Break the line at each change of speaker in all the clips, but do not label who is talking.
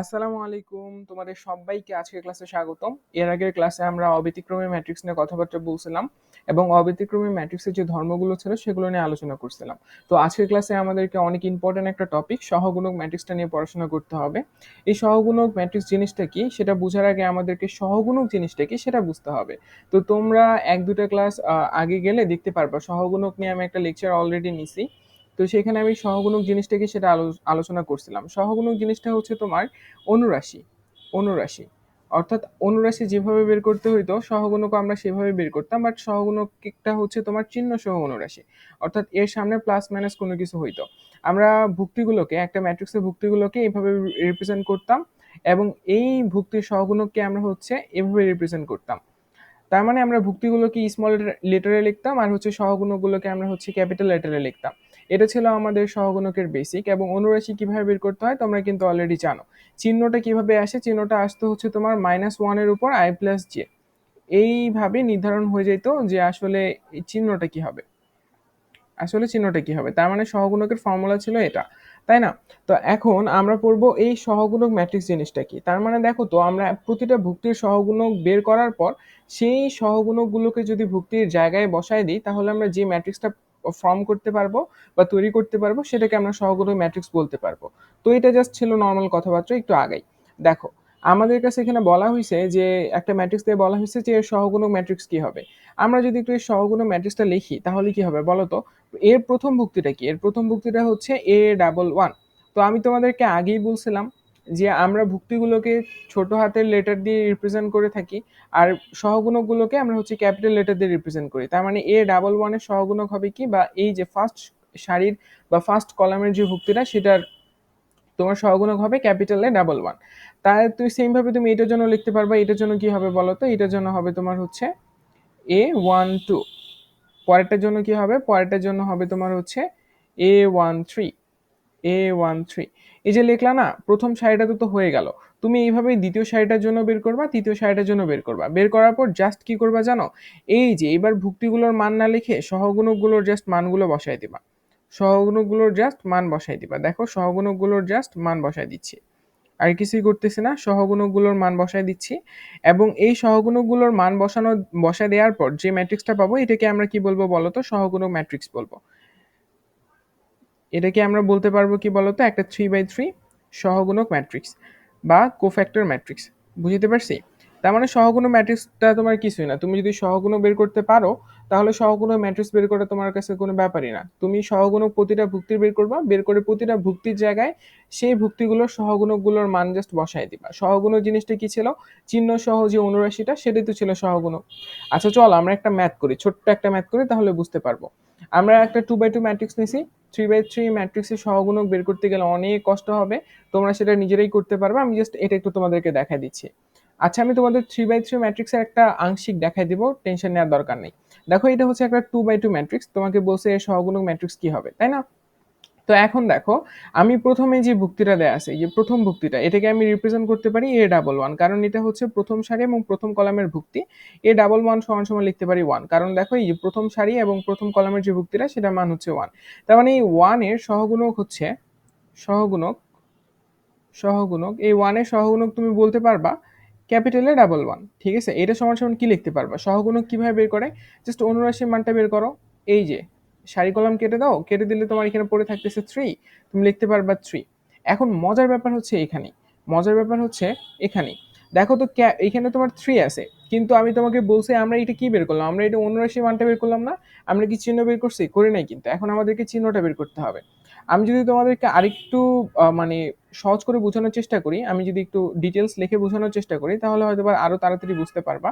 আসসালামু আলাইকুম। তোমাদের সবাইকে আজকের ক্লাসে স্বাগতম। এর আগের ক্লাসে আমরা অব্যতিক্রমী ম্যাট্রিক্স নিয়ে কথাবার্তা বলছিলাম এবং অব্যতিক্রমী ম্যাট্রিক্সের যে ধর্মগুলো ছিল সেগুলো নিয়ে আলোচনা করছিলাম। তো আজকের ক্লাসে আমাদেরকে অনেক ইম্পর্টেন্ট একটা টপিক সহগুণক ম্যাট্রিক্সটা নিয়ে পড়াশোনা করতে হবে। এই সহগুণক ম্যাট্রিক্স জিনিসটা কি? সেটা বোঝার আগে আমাদেরকে সহগুণক জিনিসটা কি সেটা বুঝতে হবে। তো তোমরা এক দুটা ক্লাস আগে গেলে দেখতে পারবা। সহগুণক নিয়ে আমি একটা লেকচার অলরেডি নিছি। তো সেখানে আমি সহগুণক জিনিসটাকে সেটা আলোচনা করছিলাম। সহগুণক জিনিসটা হচ্ছে তোমার অনুরাশি অনুরাশি। অর্থাৎ অনুরাশি যেভাবে বের করতে হইতো সহগুণক আমরা সেভাবে বের করতাম বাট সহগুণকটা হচ্ছে তোমার চিহ্ন সহ অনুরাশি। অর্থাৎ এর সামনে প্লাস মাইনাস কোনো কিছু হইতো। আমরা ভুক্তিগুলোকে, একটা ম্যাট্রিক্সের ভুক্তিগুলোকে এইভাবে রিপ্রেজেন্ট করতাম এবং এই ভুক্তির সহগুণককে আমরা হচ্ছে এভাবে রিপ্রেজেন্ট করতাম। তার মানে আমরা ভুক্তিগুলোকে স্মল লেটারে লিখতাম, আর হচ্ছে সহগুণকগুলোকে আমরা হচ্ছে ক্যাপিটাল লেটারে লিখতাম। এটা ছিল আমাদের সহগুণকের বেসিক এবং অনুরাশি কীভাবে বের করতে হয় তোমরা কিন্তু অলরেডি জানো। চিহ্নটা কীভাবে আসে? চিহ্নটা আসতে হচ্ছে তোমার মাইনাস ওয়ানের উপর আই প্লাস জে এইভাবে নির্ধারণ হয়ে যেত যে আসলে চিহ্নটা কি হবে। আসলে চিহ্নটা কি হবে? তার মানে সহগুণকের ফর্মুলা ছিল এটা, তাই না? তো এখন আমরা পড়ব এই সহগুণক ম্যাট্রিক্স জিনিসটা কি? তার মানে দেখো তো, আমরা প্রতিটা ভুক্তির সহগুণক বের করার পর সেই সহগুণকগুলোকে যদি ভুক্তির জায়গায় বসায় দিই, তাহলে আমরা যে ম্যাট্রিক্সটা ফর্ম করতে পারব বা তৈরি করতে পারব, সেটাকে আমরা সহগুণক ম্যাট্রিক্স বলতে পারব। তো এটা জাস্ট ছিল নর্মাল কথাবার্তা, একটু আগেই। দেখো, আমাদের কাছে এখানে বলা হয়েছে যে, একটা ম্যাট্রিক্স দিয়ে বলা হয়েছে যে, এর সহগুণক ম্যাট্রিক্স কি হবে? আমরা যদি একটু এই সহগুণক ম্যাট্রিক্সটা লিখি, তাহলে কি হবে বলো তো? এর প্রথম ভুক্তিটা কি? এর প্রথম ভুক্তিটা হচ্ছে এ ডাবল ওয়ান তো আমি তোমাদেরকে আগেই বলছিলাম যে আমরা ভুক্তিগুলোকে ছোট হাতের লেটার দিয়ে রিপ্রেজেন্ট করে থাকি আর সহগুণকগুলোকে আমরা হচ্ছে ক্যাপিটাল লেটার দিয়ে রিপ্রেজেন্ট করি। তার মানে এ ডাবল ওয়ানের সহগুণক হবে কি? বা এই যে ফার্স্ট সারির বা ফার্স্ট কলামের যে ভুক্তিটা, সেটার তোমার সহগুণক হবে ক্যাপিটালে ডাবল ওয়ান তাই তুই সেমভাবে তুমি এটার জন্য লিখতে পারবা, এটার জন্য কি হবে বলো তো এটার জন্য হবে তোমার হচ্ছে এ ওয়ান টু পরেরটার জন্য কি হবে? পরেরটার জন্য হবে তোমার হচ্ছে A one three A one three এই যে লিখলা না, প্রথম সারিটা তো তো হয়ে গেল। তুমি এইভাবেই দ্বিতীয় সারিটার জন্য বের করবা, তৃতীয় সারিটার জন্য বের করবা। বের করার পর জাস্ট কি করবা জানো? এই যে এবার ভুক্তিগুলোর মান না লিখে সহগুণকগুলোর জাস্ট মানগুলো বসাই দিবা। সহগুণকগুলোর জাস্ট মান বসাই দিবা। দেখো, সহগুণকগুলোর জাস্ট মান বসাই দিচ্ছি। আর কিছুই করতেছি না, সহগুণকগুলোর মান বসাই দিচ্ছি। এবং এই সহগুণকগুলোর মান বসানো, বসায় দেওয়ার পর যে ম্যাট্রিক্সটা পাবো, এটাকে আমরা কি বলব বলতো? সহগুণক ম্যাট্রিক্স বলব। এটাকে আমরা বলতে পারব কি বলতো? একটা থ্রি বাই থ্রি সহগুণক ম্যাট্রিক্স বা কোফ্যাক্টর ম্যাট্রিক্স। বুঝতে পারছি? তার মানে সহগুণ ম্যাট্রিক্সটা তোমার কিছুই না। তুমি যদি সহগুণ বের করতে পারো তাহলে সহগুণ ম্যাট্রিক্স বের করা তোমার কাছে কোনো ব্যাপারই না। তুমি সহগুণ প্রতিটা ভুক্তির বের করবা, বের করে প্রতিটা ভুক্তির জায়গায় সেই ভুক্তিগুলোর সহগুণকগুলোর মান জাস্ট বসাই দিবা। সহগুণ জিনিসটা কি ছিল? চিহ্ন সহ যে অনুরাশিটা, সেটাই তো ছিল সহগুণ আচ্ছা চল আমরা একটা ম্যাথ করি, ছোট্ট একটা ম্যাথ করি, তাহলে বুঝতে পারব। আমরা একটা টু বাই টু ম্যাট্রিক্স নিছি থ্রি বাই থ্রি ম্যাট্রিক্সের সহগুণক বের করতে গেলে অনেক কষ্ট হবে, তোমরা সেটা নিজেরাই করতে পারবে, আমি জাস্ট এটা একটু তোমাদেরকে দেখা দিচ্ছি। আচ্ছা আমি তোমাদের থ্রি বাই থ্রি ম্যাট্রিক্সের একটা আংশিক দেখাই দিব টেনশন নেওয়ার দরকার নেই। দেখো, এটা হচ্ছে একটা টু বাই টু ম্যাট্রিক্স তোমাকে বলছে এর সহগুণক ম্যাট্রিক্স কি হবে, তাই না? তো এখন দেখো, আমি প্রথমে যে ভুক্তিটা দেয়া আছে যে প্রথম ভুক্তিটা, এটাকে আমি রিপ্রেজেন্ট করতে পারি এ ডাবল ওয়ান কারণ এটা হচ্ছে প্রথম সারি এবং প্রথম কলামের ভুক্তি। এ ডাবল ওয়ান সমান সমান লিখতে পারি ওয়ান কারণ দেখো, এই যে প্রথম সারি এবং প্রথম কলামের যে ভুক্তিটা, সেটা মান হচ্ছে ওয়ান তার মানে এই ওয়ানের সহগুণক হচ্ছে, সহগুণক সহগুণক, এই ওয়ানের সহগুণক তুমি বলতে পারবা ক্যাপিটালে ডাবল ওয়ান ঠিক আছে? এটা সমান সমান কী লিখতে পারবা? সহগুণক কীভাবে বের করে? জাস্ট অনুরাশির মানটা বের করো। এই যে, সারি কলম কেটে দাও, কেটে দিলে তোমার এখানে পড়ে থাকতেছে থ্রি তুমি লিখতে পারবা থ্রি এখন মজার ব্যাপার হচ্ছে এখানে। মজার ব্যাপার হচ্ছে এখানে। দেখো তো এখানে তোমার থ্রি আছে। কিন্তু আমি তোমাকে বলছি, আমরা এটা কি বের করলাম? আমরা এটা অনুরাশি মানটা বের করলাম না। আমরা কি চিহ্ন বের করছি? করি নাই কিন্তু। এখন আমাদেরকে চিহ্নটা বের করতে হবে। আমি যদি তোমাদেরকে আরেকটু মানে সহজ করে বোঝানোর চেষ্টা করি, আমি যদি একটু ডিটেলস লিখে বোঝানোর চেষ্টা করি, তাহলে হয়তো আরও তাড়াতাড়ি বুঝতে পারবা।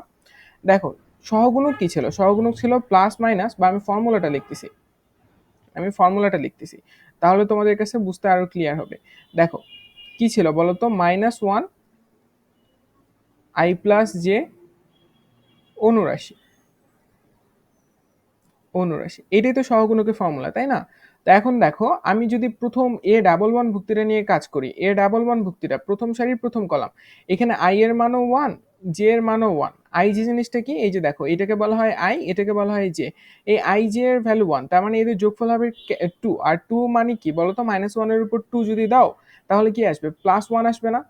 দেখো, সহগুণক কি ছিল? সহগুণক ছিল প্লাস মাইনাস বা আমি ফর্মুলাটা লিখতেছি। আমি ফর্মুলাটা লিখতেছি। তাহলে তোমাদের কাছে বুঝতে আরও ক্লিয়ার হবে। দেখো, কি ছিল বলো তো minus one I plus J অনুরাশি। অনুরাশি। এটাই তো সহগুণকের ফর্মুলা তাই না? তো এখন দেখো, আমি যদি প্রথম এ ডাবল ওয়ান ভুক্তিটা নিয়ে কাজ করি এ ডাবল ওয়ান ভুক্তিটা, প্রথম সারির প্রথম কলাম এখানে আই এর মানও ওয়ান জে এর মানও ওয়ান আই যে জিনিসটা কি? এই যে দেখো, এটাকে বলা হয় আই এটাকে বলা হয় জে এই আই জে এর ভ্যালু ওয়ান তার মানে এদের যোগফল হবে টু আর টু মানে কি? বলো তো মাইনাস ওয়ানের উপর টু যদি দাও, তাহলে কি আসবে? প্লাস ওয়ান আসবে না।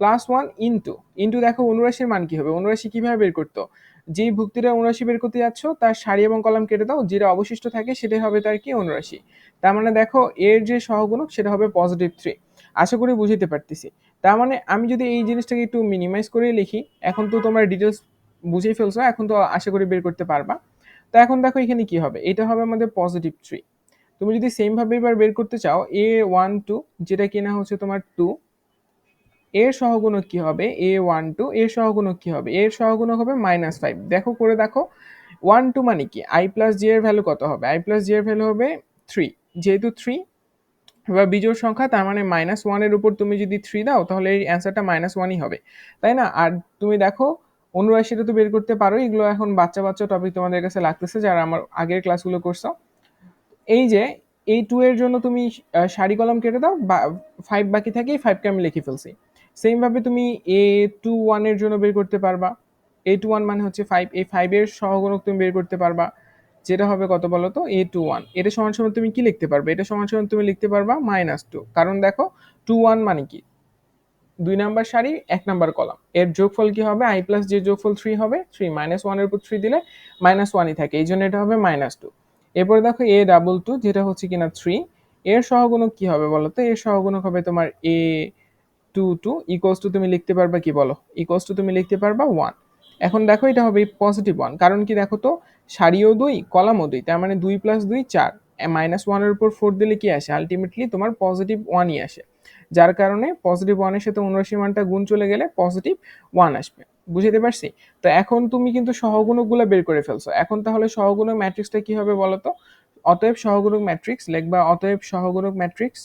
প্লাস ওয়ান ইন্টু ইন্টু দেখো অনুরাশির মান কি হবে? অনুরাশি কীভাবে বের করতো? যেই ভুক্তিটা অনুরাশি বের করতে যাচ্ছ, তার সারি এবং কলাম কেটে দাও, যেটা অবশিষ্ট থাকে সেটাই হবে তার কি অনুরাশি। তার মানে দেখো, এর যে সহগুণক, সেটা হবে পজিটিভ থ্রি আশা করি বুঝতে পারতেছি। তার মানে আমি যদি এই জিনিসটাকে একটু মিনিমাইজ করে লিখি, এখন তো তোমরা ডিটেলস বুঝেই ফেলছো, এখন তো আশা করি বের করতে পারবা। তো এখন দেখো এখানে কি হবে? এটা হবে আমাদের পজিটিভ থ্রি তুমি যদি সেমভাবে এবার বের করতে চাও এ ওয়ান টু যেটা কিনা হচ্ছে তোমার টু এর সহগুণক কি হবে? এ ওয়ান টু এর সহগুণক কি হবে? এর সহগুণক হবে মাইনাস ফাইভ দেখো, করে দেখো। ওয়ান টু মানে কি? আই প্লাস জি এর ভ্যালু কত হবে? আই প্লাস জি এর ভ্যালু হবে থ্রি যেহেতু থ্রি বা বিজোড় সংখ্যা, তার মানে মাইনাস ওয়ানের উপর তুমি যদি থ্রি দাও, তাহলে এই অ্যান্সারটা মাইনাস ওয়ানই হবে। তাই না? আর তুমি দেখো, অনুরাশিটা তো বের করতে পারো এগুলো এখন বাচ্চা বাচ্চা টপিক তোমাদের কাছে লাগতেছে, যারা আমার আগের ক্লাসগুলো করছ। এই যে, এই টু এর জন্য তুমি সারি কলম কেটে দাও, বা ফাইভ বাকি থাকে ফাইভকে আমি লিখে ফেলছি। সেমভাবে তুমি এ টু ওয়ানের জন্য বের করতে পারবা। এ টু ওয়ান মানে হচ্ছে ফাইভ এই ফাইভের সহগুণক তুমি বের করতে পারবা। যেটা হবে কত বলো তো? এ টু ওয়ান এটা সমান সমান তুমি কি লিখতে পারবে? এটা সমান সমান তুমি লিখতে পারবা মাইনাস টু কারণ দেখো টু ওয়ান মানে কি? দুই নাম্বার সারি, এক নাম্বার কলাম। এর যোগফল কি হবে? আই প্লাস যে যোগফল থ্রি হবে। থ্রি মাইনাস ওয়ানের উপর থ্রি দিলে মাইনাস ওয়ানই থাকে। এই জন্য এটা হবে মাইনাস টু এরপরে দেখো এ ডাবল টু যেটা হচ্ছে কিনা থ্রি এর সহগুণক কি হবে বলো তো? এর সহগুণক হবে তোমার A two two equals two তুমি লিখতে পারবা কি বলো? ইকোয়াস টু তুমি লিখতে পারবা ওয়ান এখন দেখো এটা হবে পজিটিভ ওয়ান কারণ কি দেখো তো? সারিও দুই, কলামও দুই। তার মানে দুই প্লাস দুই, চার। মাইনাস ওয়ানের উপর ফোর দিলে কি আসে? আলটিমেটলি তোমার পজিটিভ ওয়ানই আসে। যার কারণে পজিটিভ ওয়ানের সাথে অনুরাশি মানটা গুণ চলে গেলে পজিটিভ ওয়ান আসবে। বুঝতে পারছি? তো এখন তুমি কিন্তু সহগুণকগুলো বের করে ফেলছো। এখন তাহলে সহগুণক ম্যাট্রিক্সটা কি হবে বলো তো? অতএব সহগুণক ম্যাট্রিক্স লিখবা অতএব সহগুণক ম্যাট্রিক্স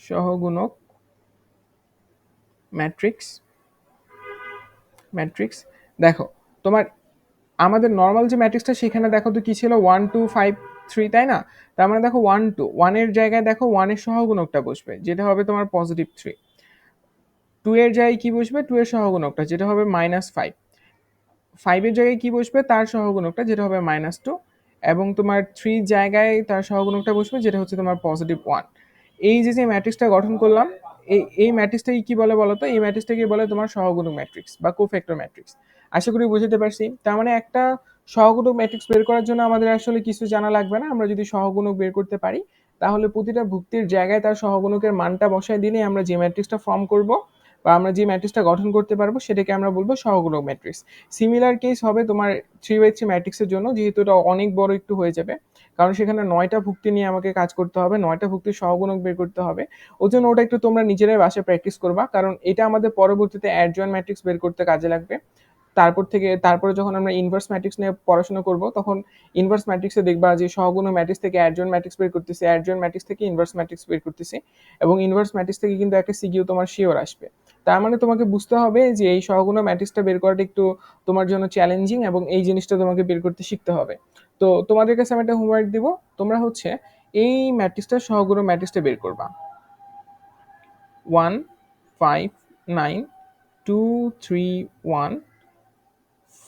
সহগুণক ম্যাট্রিক্স ম্যাট্রিক্স। দেখো, তোমার, আমাদের নর্মাল যে ম্যাট্রিক্সটা সেখানে দেখো তো কী ছিল? ওয়ান টু ফাইভ থ্রি তাই না? তার মানে দেখো ওয়ান টু ওয়ানের জায়গায় দেখো ওয়ানের সহগুণকটা বসবে, যেটা হবে তোমার পজিটিভ থ্রি টু এর জায়গায় কী বসবে? টু এর সহগুণকটা, যেটা হবে মাইনাস ফাইভ ফাইভের জায়গায় কী বসবে? তার সহগুণকটা, যেটা হবে মাইনাস টু এবং তোমার থ্রি জায়গায় তার সহগুণকটা বসবে, যেটা হচ্ছে তোমার পজিটিভ ওয়ান এই যে যে ম্যাট্রিক্সটা গঠন করলাম এই এই ম্যাট্রিক্সটাকে কি বলে বলো তো এই ম্যাট্রিক্সটাকে বলে তোমার সহগুণক ম্যাট্রিক্স বা কোফ্যাক্টর ম্যাট্রিক্স? আশা করি বুঝতে পারছি। তার মানে একটা সহগুণক ম্যাট্রিক্স বের করার জন্য আমাদের আসলে কিছু জানা লাগবে না। আমরা যদি সহগুণক বের করতে পারি, তাহলে প্রতিটা ভুক্তির জায়গায় তার সহগুণকের মানটা বসায় দিলে আমরা যে ম্যাট্রিক্সটা ফর্ম করব বা আমরা যে ম্যাট্রিক্সটা গঠন করতে পারব সেটাকে আমরা বলব সহগুণক ম্যাট্রিক্স সিমিলার কেস হবে তোমার থ্রি বাই থ্রি ম্যাট্রিক্সের জন্য, যেহেতু এটা অনেক বড় একটু হয়ে যাবে। কারণ সেখানে নয়টা ভুক্তি নিয়ে আমাকে কাজ করতে হবে, নয়টা ভুক্তির সহগুণক বের করতে হবে। ওই জন্য ওটা একটু তোমরা নিজেরাই বাসায় প্র্যাকটিস করবা, কারণ এটা আমাদের পরবর্তীতে অ্যাডজয়েন ম্যাট্রিক্স বের করতে কাজে লাগবে। তারপর থেকে, তারপরে যখন আমরা ইনভার্স ম্যাট্রিক্স নিয়ে পড়াশোনা করব, তখন ইনভার্স ম্যাট্রিক্সে দেখবা যে সহগুণ ম্যাট্রিক্স থেকে অ্যাডজন ম্যাট্রিক্স বের করতেছি অ্যাডজন ম্যাট্রিক্স থেকে ইনভার্স ম্যাট্রিক্স বের করতেছি। এবং ইনভার্স ম্যাট্রিক্স থেকে কিন্তু একটা সিকিউ তোমার শিওর আসবে। তার মানে তোমাকে বুঝতে হবে যে এই সহগুণ ম্যাট্রিক্সটা বের করাটা একটু তোমার জন্য চ্যালেঞ্জিং এবং এই জিনিসটা তোমাকে বের করতে শিখতে হবে। তো তোমাদের কাছে আমি একটা হোমওয়ার্ক দিব। তোমরা হচ্ছে এই ম্যাট্রিক্সটা, সহগুণ ম্যাট্রিক্সটা বের করবা। One five nine two three one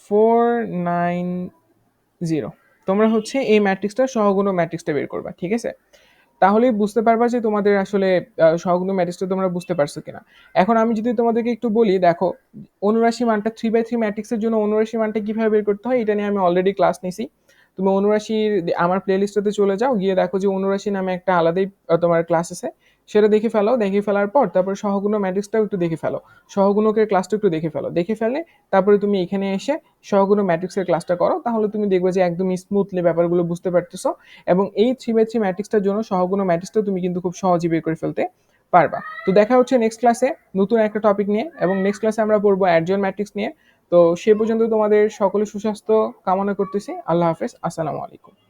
four nine zero তোমরা হচ্ছে এই ম্যাট্রিক্সটা, সহগুণ ম্যাট্রিক্সটা বের করবা, ঠিক আছে? তাহলেই বুঝতে পারবা যে তোমাদের আসলে সহগুণ ম্যাট্রিক্সটা তোমরা বুঝতে পারছ কিনা। এখন আমি যদি তোমাদেরকে একটু বলি, দেখো, অনুরাশি মানটা থ্রি বাই থ্রি ম্যাট্রিক্সের জন্য অনুরাশি মানটা কীভাবে বের করতে হয়, এটা নিয়ে আমি অলরেডি ক্লাস নিছি। তুমি অনুরাশির, আমার প্লেলিস্টটাতে চলে যাও, গিয়ে দেখো যে অনুরাশি নামে একটা আলাদাই তোমার ক্লাস আছে। সেটা দেখে ফেলো, দেখে ফেলার পর তারপরে সহগুণ ম্যাট্রিক্সটাও একটু দেখে ফেলো। সহগুণকের ক্লাসটা একটু দেখে ফেলো। দেখে ফেলে, তারপরে তুমি এখানে এসে সহগুণ ম্যাট্রিক্সের ক্লাসটা করো। তাহলে তুমি দেখবে যে একদম স্মুথলি ব্যাপারগুলো বুঝতে পারতেছো এবং এই থ্রি বাই থ্রি ম্যাট্রিক্সটার জন্য সহগুণ ম্যাট্রিক্সটাও তুমি কিন্তু খুব সহজে বের করে ফেলতে পারবা। তো দেখা হচ্ছে নেক্সট ক্লাসে নতুন একটা টপিক নিয়ে এবং নেক্সট ক্লাসে আমরা পড়ব অ্যাডজন ম্যাট্রিক্স নিয়ে। তো সে পর্যন্ত তোমাদের সকলে সুস্বাস্থ্য কামনা করতেছি। আল্লাহ হাফেজ। আসসালামু আলাইকুম।